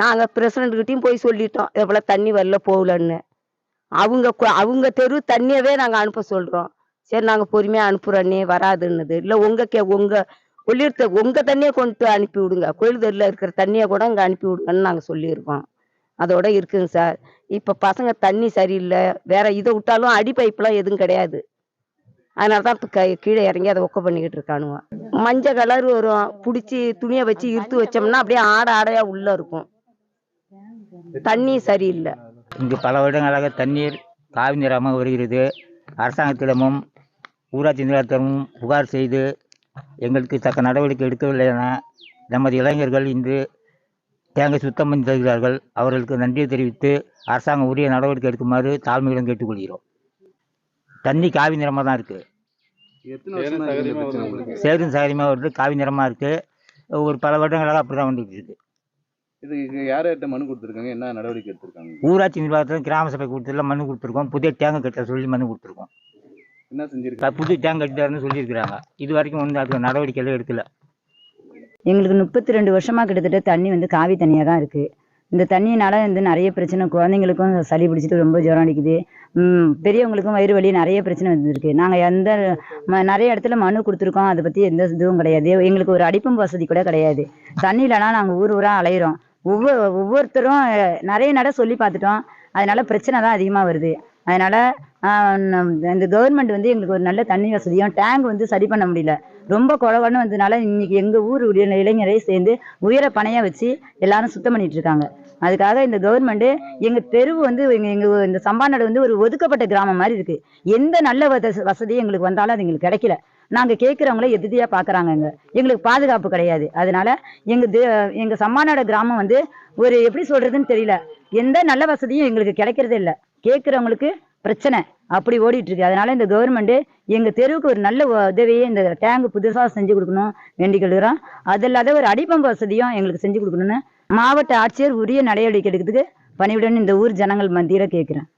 நாங்கள் பிரசிடண்ட்டுக்கிட்டையும் போய் சொல்லிட்டோம் எவ்வளோ தண்ணி வரல போகலன்னு. அவங்க அவங்க தெரு தண்ணியவே நாங்கள் அனுப்ப சொல்கிறோம் சரி நாங்கள் பொறுமையாக அனுப்புகிறோன்னே வராதுன்னுது. இல்லை உங்கள் கே உங்கள் கொள்ளிடத்தை உங்கள் தண்ணியை கொண்டு அனுப்பி விடுங்க. கோயில் தெருவில் இருக்கிற தண்ணியை கூட இங்கே அனுப்பி விடுங்கன்னு நாங்கள் சொல்லியிருக்கோம். அதோட இருக்குங்க சார். இப்போ பசங்க தண்ணி சரியில்லை வேற இதை விட்டாலும் அடி பைப்பெலாம் எதுவும் கிடையாது. அதனால தான் இப்போ கீழே இறங்கி அதை ஒக்க பண்ணிக்கிட்டு இருக்கானுங்க. மஞ்சள் கலர் வரும். பிடிச்சி துணியை வச்சு இறுத்து வச்சோம்னா அப்படியே ஆடை ஆடையாக உள்ளே இருக்கும். தண்ணி சரியில்லை. இங்கு பல வருடங்களாக தண்ணீர் காவி நிறமாக வருகிறது. அரசாங்கத்திடமும் ஊராட்சி நிர்வாகத்திடமும் புகார் செய்து எங்களுக்கு தக்க நடவடிக்கை எடுக்கவில்லை என நமது இளைஞர்கள் இன்று டேங்கை சுத்தம் பண்ணி தருகிறார்கள். அவர்களுக்கு நன்றி தெரிவித்து அரசாங்கம் உரிய நடவடிக்கை எடுக்குமாறு தாழ்மையுடன் கேட்டுக்கொள்கிறோம். தண்ணி காவி நிறமாக தான் இருக்குது? சேரும் சகதியமாக வருது காவி நிறமாக இருக்குது ஒரு பல வருடங்களாக அப்படி தான் வந்துட்டு இருக்கு. இதுக்கு யார்கிட்ட மனு கொடுத்துருக்காங்க? என்ன நடவடிக்கை எடுத்திருக்காங்க? ஊராட்சி நிர்வாகத்தில் கிராம சபை கொடுத்துல மனு கொடுத்துருக்கோம். புதிய டேங்கு கட்ட சொல்லி மனு கொடுத்துருக்கோம். என்ன செஞ்சிருக்காங்க? புது டேங்க் கட்டிட்டாருன்னு சொல்லியிருக்கிறாங்க. இது வரைக்கும் வந்து அதுக்கு நடவடிக்கை எதுவும் எடுக்கல. எங்களுக்கு முப்பத்தி ரெண்டு வருஷமா கிட்டத்தட்ட தண்ணி வந்து காவி தண்ணியாக தான் இருக்கு. இந்த தண்ணியினால வந்து நிறைய பிரச்சனை குழந்தைங்களுக்கும் சளி பிடிச்சிட்டு ரொம்ப ஜுரம் அடிக்குது. ம், பெரியவங்களுக்கும் வயிறு வலி நிறைய பிரச்சனை வந்திருக்கு. நாங்கள் எந்த ம- நிறைய இடத்துல மனு கொடுத்துருக்கோம். அதை பற்றி எந்த இதுவும் கிடையாது. எங்களுக்கு ஒரு அடிப்பம்பு வசதி கூட கிடையாது. தண்ணி இல்லைனா நாங்கள் ஊர் ஊராக அலையிறோம். ஒவ்வொரு ஒவ்வொருத்தரும் நிறைய நட சொல்லி பார்த்துட்டோம் அதனால பிரச்சனை தான் அதிகமாக வருது. அதனால இந்த கவர்மெண்ட் வந்து எங்களுக்கு ஒரு நல்ல தண்ணி வசதியும் டேங்க் வந்து சரி பண்ண முடியல. ரொம்ப குழவன்னு வந்ததுனால இன்னைக்கு எங்கள் ஊர் உடைய இளைஞரை சேர்ந்து உயர பணையாக வச்சு எல்லாரும் சுத்தம் பண்ணிட்டு இருக்காங்க. அதுக்காக இந்த கவர்மெண்ட்டு எங்கள் தெருவு வந்து எங்கள் எங்கள் இந்த நடை வந்து ஒரு ஒதுக்கப்பட்ட கிராமம் மாதிரி இருக்குது எந்த நல்ல வச வசதியும் எங்களுக்கு வந்தாலும் அது எங்களுக்கு கிடைக்கல. நாங்கள் கேட்குறவங்கள எதிர்த்தியாக பார்க்குறாங்கங்க எங்களுக்கு பாதுகாப்பு கிடையாது. அதனால எங்கள் தே எங்கள் சம்மானோட கிராமம் வந்து ஒரு எப்படி சொல்கிறதுன்னு தெரியல. எந்த நல்ல வசதியும் எங்களுக்கு கிடைக்கிறதே இல்லை. கேட்குறவங்களுக்கு பிரச்சனை. அப்படி ஓடிட்டு இருக்கு. அதனால இந்த கவர்மெண்ட் எங்க தெருவுக்கு ஒரு நல்ல உதவியை இந்த டேங்க் புதுசா செஞ்சு கொடுக்கணும் வேண்டிக்கொள்கிறோம் அது இல்லாத ஒரு அடிப்பம்பு வசதியும் எங்களுக்கு செஞ்சு கொடுக்கணும்னு மாவட்ட ஆட்சியர் உரிய நடவடிக்கை எடுக்கிறதுக்கு பணிவிடன்னு இந்த ஊர் ஜனங்கள் மத்தியில கேட்கிறேன்